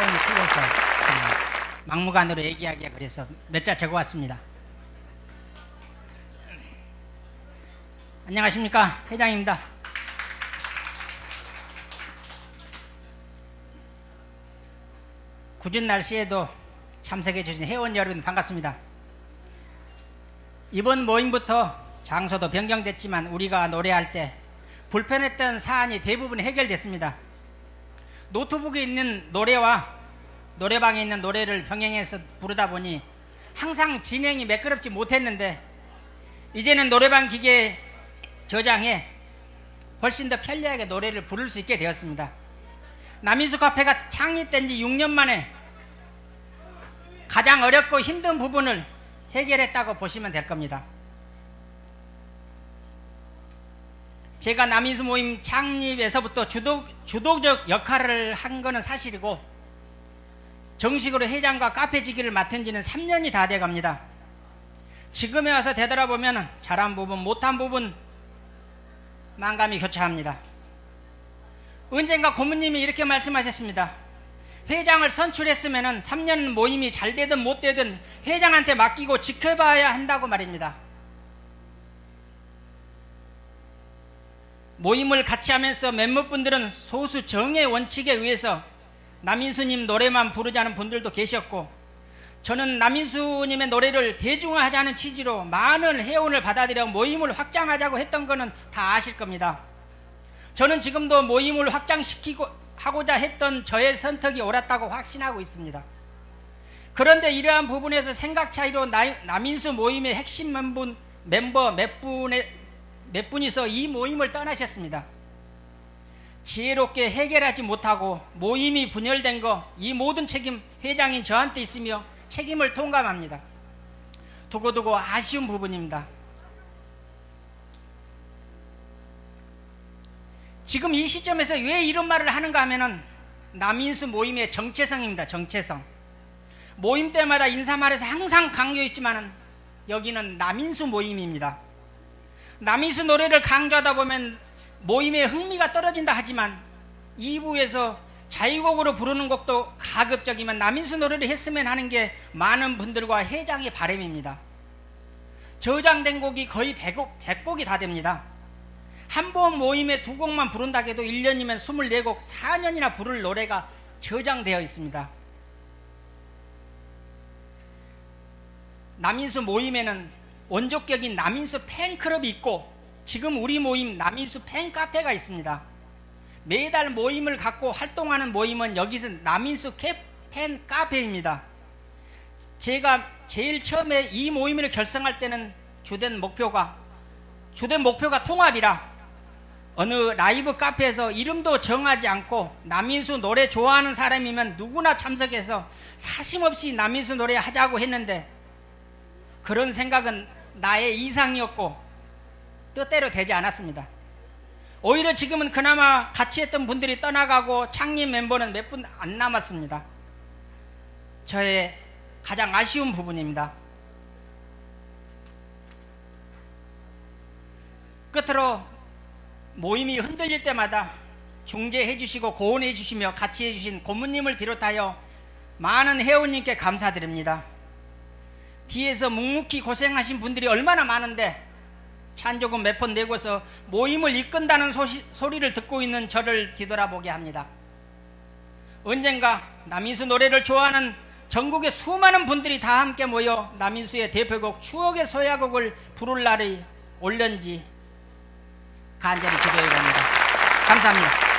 틀려서 음, 막무가내로 얘기하기가 그래서 몇 자 적어왔습니다. 안녕하십니까 회장입니다. 굳은 날씨에도 참석해 주신 회원 여러분 반갑습니다. 이번 모임부터 장소도 변경됐지만 우리가 노래할 때 불편했던 사안이 대부분 해결됐습니다. 노트북에 있는 노래와 노래방에 있는 노래를 병행해서 부르다 보니 항상 진행이 매끄럽지 못했는데 이제는 노래방 기계에 저장해 훨씬 더 편리하게 노래를 부를 수 있게 되었습니다. 남인수 카페가 창립된 지 6년 만에 가장 어렵고 힘든 부분을 해결했다고 보시면 될 겁니다. 제가 남인수 모임 창립에서부터 주도, 주도적 역할을 한 거는 사실이고 정식으로 회장과 카페지기를 맡은 지는 3년이 다 돼 갑니다. 지금에 와서 되돌아보면 잘한 부분, 못한 부분 만감이 교차합니다. 언젠가 고모님이 이렇게 말씀하셨습니다. 회장을 선출했으면 3년 모임이 잘 되든 못 되든 회장한테 맡기고 지켜봐야 한다고 말입니다. 모임을 같이 하면서 몇몇 분들은 소수 정의 원칙에 의해서 남인수님 노래만 부르자는 분들도 계셨고 저는 남인수님의 노래를 대중화하자는 취지로 많은 회원을 받아들여 모임을 확장하자고 했던 거는 다 아실 겁니다. 저는 지금도 모임을 확장시키고 하고자 했던 저의 선택이 옳았다고 확신하고 있습니다. 그런데 이러한 부분에서 생각 차이로 나, 남인수 모임의 핵심 멤버 몇 분의 몇 분이서 이 모임을 떠나셨습니다. 지혜롭게 해결하지 못하고 모임이 분열된 거 이 모든 책임 회장인 저한테 있으며 책임을 통감합니다. 두고두고 아쉬운 부분입니다. 지금 이 시점에서 왜 이런 말을 하는가 하면은 남인수 모임의 정체성입니다. 정체성. 모임 때마다 인사말에서 항상 강조했지만은 여기는 남인수 모임입니다. 남인수 노래를 강조하다 보면 모임의 흥미가 떨어진다 하지만 2부에서 자유곡으로 부르는 곡도 가급적이면 남인수 노래를 했으면 하는 게 많은 분들과 회장의 바람입니다. 저장된 곡이 거의 100곡, 100곡 이 다 됩니다. 한 번 모임에 두 곡만 부른다 해도 1년이면 24곡, 4년이나 부를 노래가 저장되어 있습니다. 남인수 모임에는 원조격인 남인수 팬클럽이 있고 지금 우리 모임 남인수 팬카페가 있습니다. 매달 모임을 갖고 활동하는 모임은 여기서 남인수 팬 카페입니다. 제가 제일 처음에 이 모임을 결성할 때는 주된 목표가 주된 목표가 통합이라 어느 라이브 카페에서 이름도 정하지 않고 남인수 노래 좋아하는 사람이면 누구나 참석해서 사심없이 남인수 노래 하자고 했는데 그런 생각은 나의 이상이었고 뜻대로 되지 않았습니다. 오히려 지금은 그나마 같이 했던 분들이 떠나가고 창립 멤버는 몇 분 안 남았습니다. 저의 가장 아쉬운 부분입니다. 끝으로 모임이 흔들릴 때마다 중재해 주시고 고온해 주시며 같이 해 주신 고모님을 비롯하여 많은 회원님께 감사드립니다. 뒤에서 묵묵히 고생하신 분들이 얼마나 많은데 찬조금 몇 번 내고서 모임을 이끈다는 소시, 소리를 듣고 있는 저를 뒤돌아보게 합니다. 언젠가 남인수 노래를 좋아하는 전국의 수많은 분들이 다 함께 모여 남인수의 대표곡 추억의 소야곡을 부를 날이 올련지 간절히 기도해 봅니다. 감사합니다.